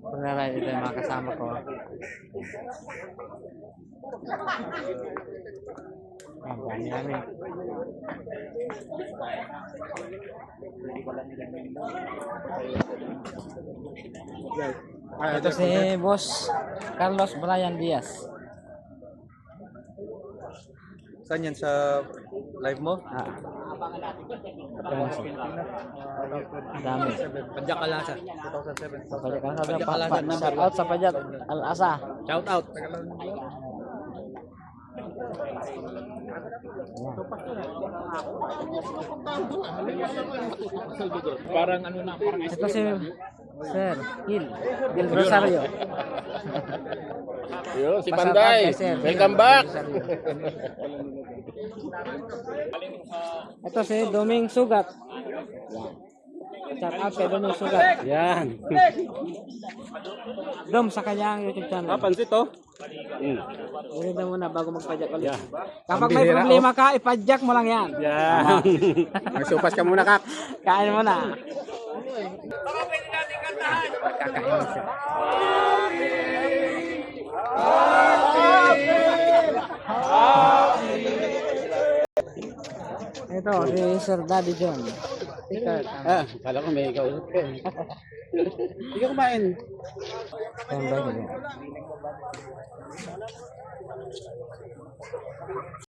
Magra-ride ito yung mga kasama ko. Ang dami namin. Ah, Ito si Boss Carlos Brian Diaz. Saan yan sa live mo? Ah. Siya. Ang dami. Padyak Alasa. 2007. Pajak Al-Asa. Shout out sa Pajak Al-Asa. Shout out. Parang ano na, parang Ito si Sir Gil. Gil Rosario. Yo, si Panday. Welcome back. Ito si Doming Sugat. Shout out kay Doming Sugat. Yan. Dom sa kanyang YouTube channel. Pansit to? Ganito muna bago magpadyak ulit. Yeah. Kapag may problema ka, ipadyak mo lang yan. Yan. Magsupas ka muna, Kak. Kain mo na. Kakain mo siya. Ito, si Sir Daddy John. Ito, Ah, kala ko may kausap ka. eh. Hindi ka kumain. ang bago niya.